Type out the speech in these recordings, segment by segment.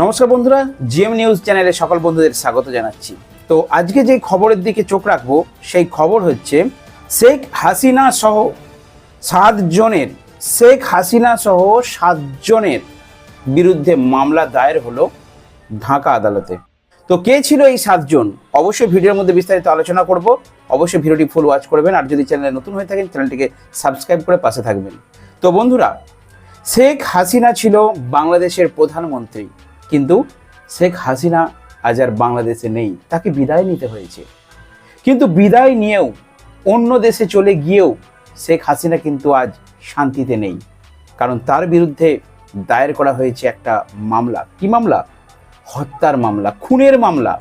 নমস্কার বন্ধুরা, GM news চ্যানেলে সকল বন্ধুদের স্বাগত জানাচ্ছি। তো আজকে যে খবরের দিকে চোখ রাখব, সেই খবর হচ্ছে শেখ হাসিনা সহ সাতজনের, শেখ হাসিনা সহ সাতজনের বিরুদ্ধে মামলা দায়ের হলো ঢাকা আদালতে। তো কে ছিল এই সাতজন? অবশ্যই ভিডিওর মধ্যে বিস্তারিত আলোচনা করব। অবশ্যই ভিডিওটি ফুল ওয়াচ করবেন, আর যদি চ্যানেলে নতুন হয়ে থাকেন, চ্যানেলটিকে সাবস্ক্রাইব করে পাশে থাকবেন। তো বন্ধুরা, শেখ হাসিনা ছিল বাংলাদেশের প্রধানমন্ত্রী। কিন্তু শেখ হাসিনা আজ আর বাংলাদেশে নেই, তাকে বিদায় নিতে হয়েছে। কিন্তু বিদায় নিয়েও, অন্য দেশে চলে গিয়েও শেখ হাসিনা কিন্তু আজ শান্তিতে নেই। কারণ তার বিরুদ্ধে দায়ের করা হয়েছে একটা মামলা। কি মামলা? হত্যার মামলা, খুনের মামলা।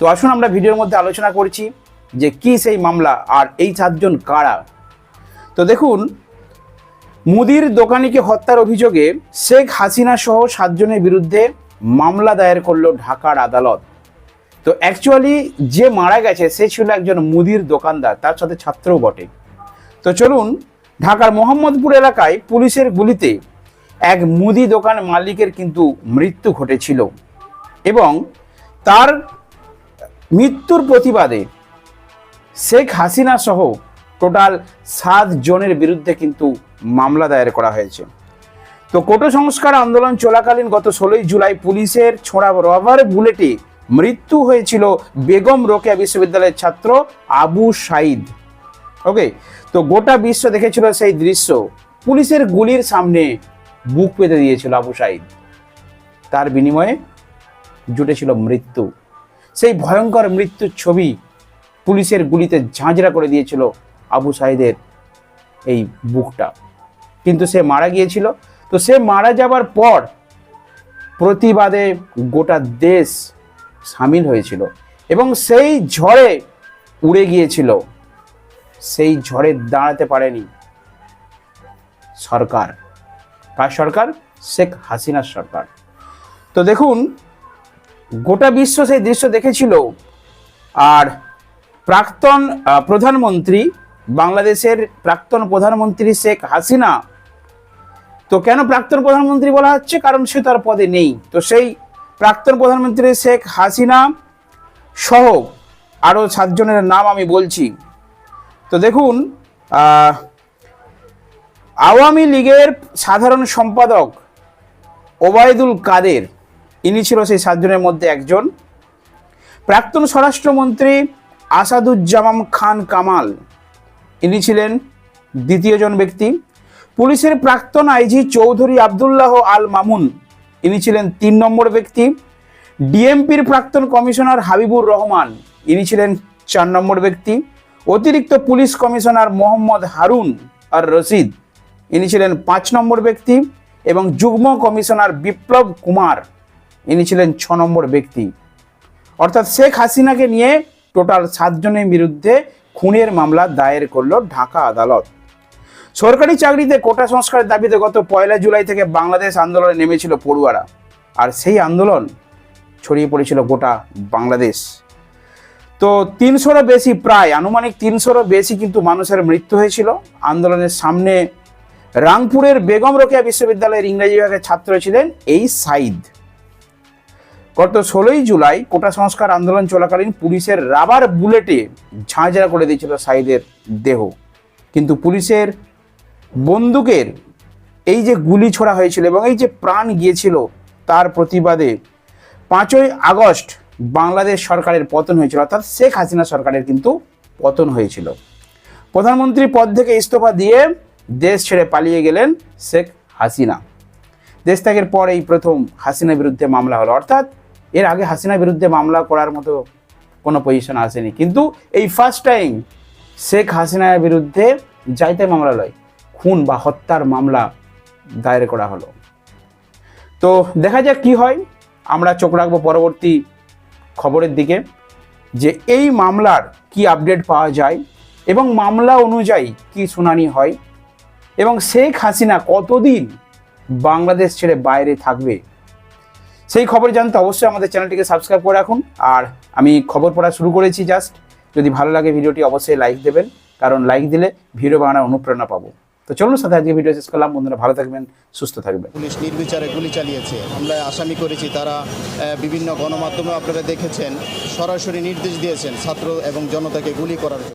তো আসুন আমরা ভিডিওর মধ্যে আলোচনা করছি যে কি সেই মামলা আর এই সাতজন কারা। তো দেখুন মুদির দোকানিকে হত্যার অভিযোগে শেখ হাসিনা সহ সাতজনের বিরুদ্ধে মামলা দায়ের করল ঢাকার আদালত। তো অ্যাকচুয়ালি যে মারা গেছে, সে ছিল একজন মুদির দোকানদার, তার সাথে ছাত্রও বটে। তো চলুন, ঢাকার মোহাম্মদপুর এলাকায় পুলিশের গুলিতে এক মুদি দোকান মালিকের কিন্তু মৃত্যু ঘটেছিল এবং তার মৃত্যুর প্রতিবাদে শেখ হাসিনা সহ টোটাল সাত জনের বিরুদ্ধে কিন্তু মামলা দায়ের করা হয়েছে। তো কোটো সংস্কার আন্দোলন চলাকালীন গত ষোলোই জুলাই পুলিশের ছোড়া রবার বুলেটে মৃত্যু হয়েছিল বেগম রোকেয়া বিশ্ববিদ্যালয়ের ছাত্র আবু সাইদ ওকে, তো গোটা বিশ্ব দেখেছিল সেই দৃশ্য। পুলিশের গুলির সামনে বুক পেতে দিয়েছিল আবু সাইদ তার বিনিময়ে জুটেছিল মৃত্যু। সেই ভয়ঙ্কর মৃত্যুর ছবি পুলিশের গুলিতে ঝাঁঝরা করে দিয়েছিল আবু সাইদের এই বুকটা। কিন্তু সে মারা গিয়েছিল। তো সে মারা যাবার পর প্রতিবাদে গোটা দেশ সামিল হয়েছিল এবং সেই ঝড়ে উড়ে গিয়েছিল। সেই ঝড়ে দাঁড়াতে পারেনি সরকার। কার সরকার? শেখ হাসিনার সরকার। তো দেখুন, গোটা বিশ্ব সেই দৃশ্য দেখেছিল আর প্রাক্তন প্রধানমন্ত্রী, বাংলাদেশের প্রাক্তন প্রধানমন্ত্রী শেখ হাসিনা তো কেন প্রাক্তন প্রধানমন্ত্রী বলা হচ্ছে? কারণ সে তার পদে নেই। তো সেই প্রাক্তন প্রধানমন্ত্রী শেখ হাসিনা সহ আরও সাতজনের নাম আমি বলছি। তো দেখুন আওয়ামী লীগের সাধারণ সম্পাদক ওবায়দুল কাদের, ইনি ছিল সেই সাতজনের মধ্যে একজন। প্রাক্তন স্বরাষ্ট্রমন্ত্রী আসাদুজ্জামান খান কামাল, ইনি ছিলেন দ্বিতীয়জন ব্যক্তি। পুলিশের প্রাক্তন আইজি চৌধুরী আবদুল্লাহ আল মামুন। ইনি ছিলেন তিন নম্বর ব্যক্তি। ডিএমপির প্রাক্তন কমিশনার হাবিবুর রহমান, ইনি ছিলেন চার নম্বর ব্যক্তি। অতিরিক্ত পুলিশ কমিশনার মোহাম্মদ হারুন আর রশিদ, ইনি ছিলেন পাঁচ নম্বর ব্যক্তি এবং যুগ্ম কমিশনার বিপ্লব কুমার, ইনি ছিলেন ছ নম্বর ব্যক্তি। অর্থাৎ শেখ হাসিনাকে নিয়ে টোটাল সাতজনের বিরুদ্ধে খুনের মামলা দায়ের করল ঢাকা আদালত। সরকারি চাকরিতে কোটা সংস্কারের দাবিতে গত পয়লা জুলাই থেকে বাংলাদেশ আন্দোলনে নেমেছিল পড়ুয়ারা। আর সেই আন্দোলন ছড়িয়ে পড়েছিল গোটা বাংলাদেশ। তো তিনশোরও বেশি প্রায়, আনুমানিক তিনশোরও বেশি কিন্তু মানুষের মৃত্যু হয়েছিল। আন্দোলনের সামনে রাংপুরের বেগম রোকেয়া বিশ্ববিদ্যালয়ের ইংরেজি বিভাগের ছাত্র ছিলেন এই সাইদ। গত ষোলোই জুলাই কোটা সংস্কার আন্দোলন চলাকালীন পুলিশের রাবার বুলেটে ঝাঁঝরা করে দিয়েছিল সাইদের দেহ। কিন্তু পুলিশের বন্দুকের এই যে গুলি ছোড়া হয়েছিল এবং এই যে প্রাণ গিয়েছিল তার প্রতিবাদে পাঁচই আগস্ট বাংলাদেশ সরকারের পতন হয়েছিল, অর্থাৎ শেখ হাসিনা সরকারের কিন্তু পতন হয়েছিল। প্রধানমন্ত্রী পদ থেকে ইস্তফা দিয়ে দেশ ছেড়ে পালিয়ে গেলেন শেখ হাসিনা। দেশ ত্যাগের পর এই প্রথম হাসিনার বিরুদ্ধে মামলা হলো, অর্থাৎ এর আগে হাসিনার বিরুদ্ধে মামলা করার মতো কোনো পজিশন আসেনি। কিন্তু এই ফার্স্ট টাইম শেখ হাসিনার বিরুদ্ধে যাইতে মামলা লয়। খুন বা হত্যার মামলা দায়ের করা হলো। তো দেখা যাক কি হয়। আমরা চোখ রাখব পরবর্তী খবরের দিকে যে এই মামলার কি আপডেট পাওয়া যায় এবং মামলা অনুযায়ী কি শুনানি হয় এবং শেখ হাসিনা কতদিন বাংলাদেশ ছেড়ে বাইরে থাকবে। সেই খবর জানতে অবশ্যই আমাদের চ্যানেলটিকে সাবস্ক্রাইব করে রাখুন। আর আমি খবর পড়া শুরু করেছি জাস্ট যদি ভালো লাগে ভিডিওটি অবশ্যই লাইক দেবেন। কারণ লাইক দিলে ভিডিও বানানোর অনুপ্রেরণা পাবো। তো চলুন সাথে আজকে ভিডিও শেষ করলাম। বন্ধুরা ভালো থাকবেন, সুস্থ থাকবেন। পুলিশ নির্বিচারে গুলি চালিয়েছে। আমরা আসামি করেছি, তারা বিভিন্ন গণমাধ্যমে আপনারা দেখেছেন, সরাসরি নির্দেশ দিয়েছেন ছাত্র এবং জনতাকে গুলি করার